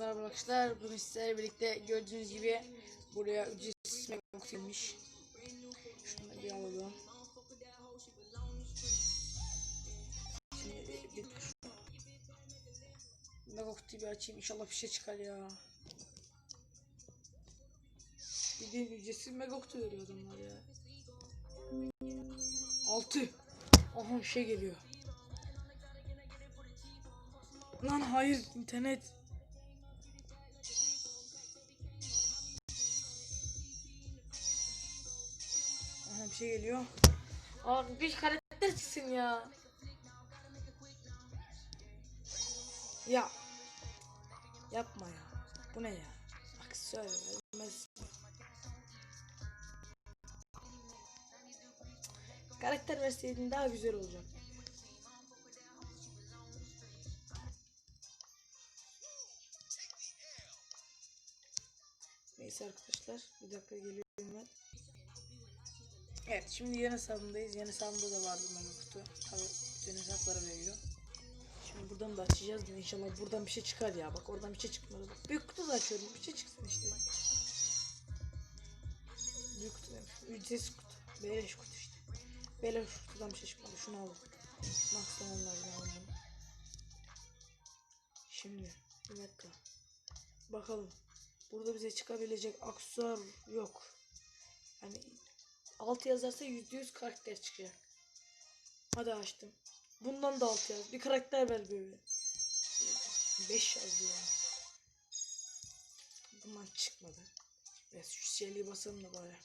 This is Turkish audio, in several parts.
merhaba arkadaşlar. Bugün sizlerle birlikte gördüğünüz gibi buraya ücretsiz mekok gelmiş. Şunu da bir alalım. Şimdi bir, bir mekok bir açayım inşallah bir şey çıkar ya. Bildiğin ücretsiz megok veriyor adamlar ya. 6 Aha bir şey geliyor. Lan hayır internet. Şey geliyor. Abi bir karakter çıksın ya. Ya. Yapma ya. Bu ne ya? Aksiyon vermez. Karakter verseydin daha güzel olacak. Neyse arkadaşlar bir dakika geliyorum ben. Evet şimdi yeni hesabındayız. Yeni hesabımda da vardı mega kutu. Tabi bütün hesaplara veriyor. Şimdi buradan da açacağız da inşallah buradan bir şey çıkar ya. Bak oradan bir şey çıkmadı. Bak büyük kutu da açıyorum. Bir şey çıksın işte. Büyük kutu demiş. Ücretsiz kutu. Beleş kutu işte. Beleş kutudan bir şey çıkmadı. Şunu al. Maxlamam lazım ama bunu. Şimdi bir dakika. Bakalım. Burada bize çıkabilecek aksesuar yok. Yani 6 yazarsa %100 karakter çıkacak. Hadi açtım. Bundan da 6 yaz. Bir karakter ver böyle. 5 yazdı ya. Bundan çıkmadı. Evet şu şeyliği basalım da bari.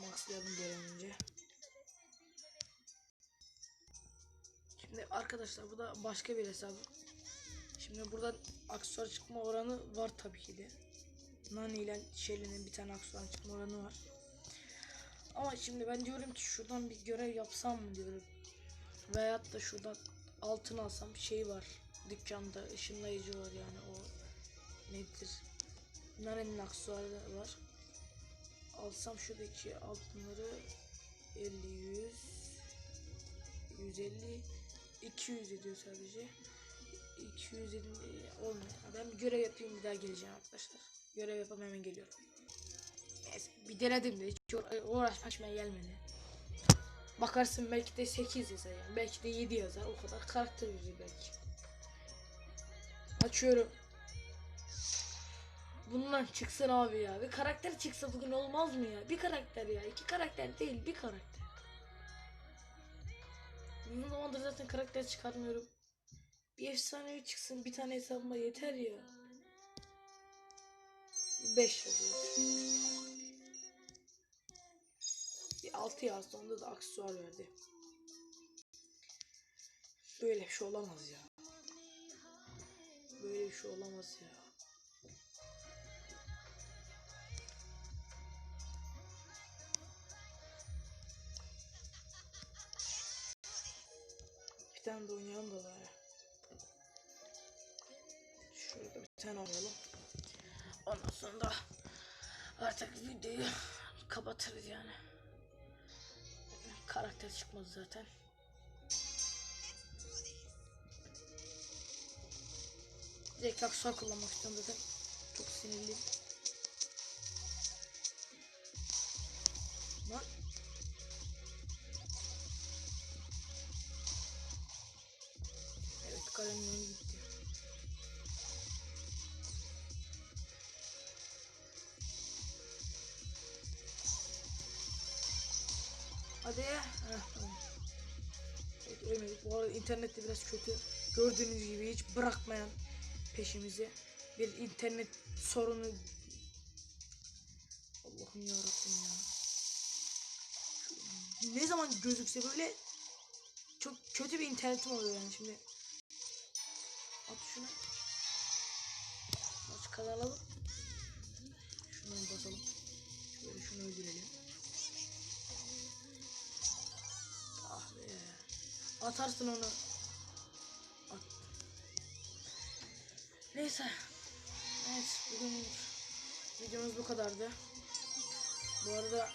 Maxlayalım önce. Şimdi arkadaşlar bu da başka bir hesap. Şimdi buradan aksesuar çıkma oranı var tabii ki de. Nani ile Shelly'nin bir tane aksesuar çıkma oranı var. Ama şimdi ben diyorum ki şuradan bir görev yapsam mı diyorum. Veyahut da şuradan altın alsam şey var. Dükkanda ışınlayıcı var yani o nedir? Nani'nin aksesuarı var. Alsam şuradaki altınları 50 100 150 200 ediyor sadece. 250 olmuyor. Ben bir görev yapayım bir daha geleceğim arkadaşlar. Görev yapıp hemen geliyorum. Neyse, bir denedim de hiç uğra- uğraşmak işime gelmedi. Bakarsın belki de 8 yazar yani. Belki de 7 yazar. O kadar karakter verir belki. Açıyorum. Bundan çıksın abi ya. Bir karakter çıksa bugün olmaz mı ya? Bir karakter ya. iki karakter değil bir karakter. Uzun zamandır zaten karakter çıkarmıyorum. Bir efsanevi çıksın bir tane hesabıma yeter ya. 5 yazıyor. 6 yazdı onda da aksesuar verdi. Böyle bir şey olamaz ya. Böyle bir şey olamaz ya. Bir tane de oynayalım da bari. Şöyle bir tane oynayalım. Ondan sonra da artık videoyu kapatırız yani. Karakter çıkmadı zaten. Direkt aksesuar kullanmak istiyorum zaten. Çok sinirliyim. Lan. Evet kalemlerim Hadi. Heh, tamam. Evet ölmedik. Bu arada internette biraz kötü. Gördüğünüz gibi hiç bırakmayan peşimizi bir internet sorunu Allah'ım ya ya. Ne zaman gözükse böyle çok kötü bir internetim oluyor yani şimdi. At şunu. Aç kazanalım. Şunu basalım. Şöyle şunu öldürelim. Atarsın onu. At. Neyse. Evet bugün videomuz bu kadardı. Bu arada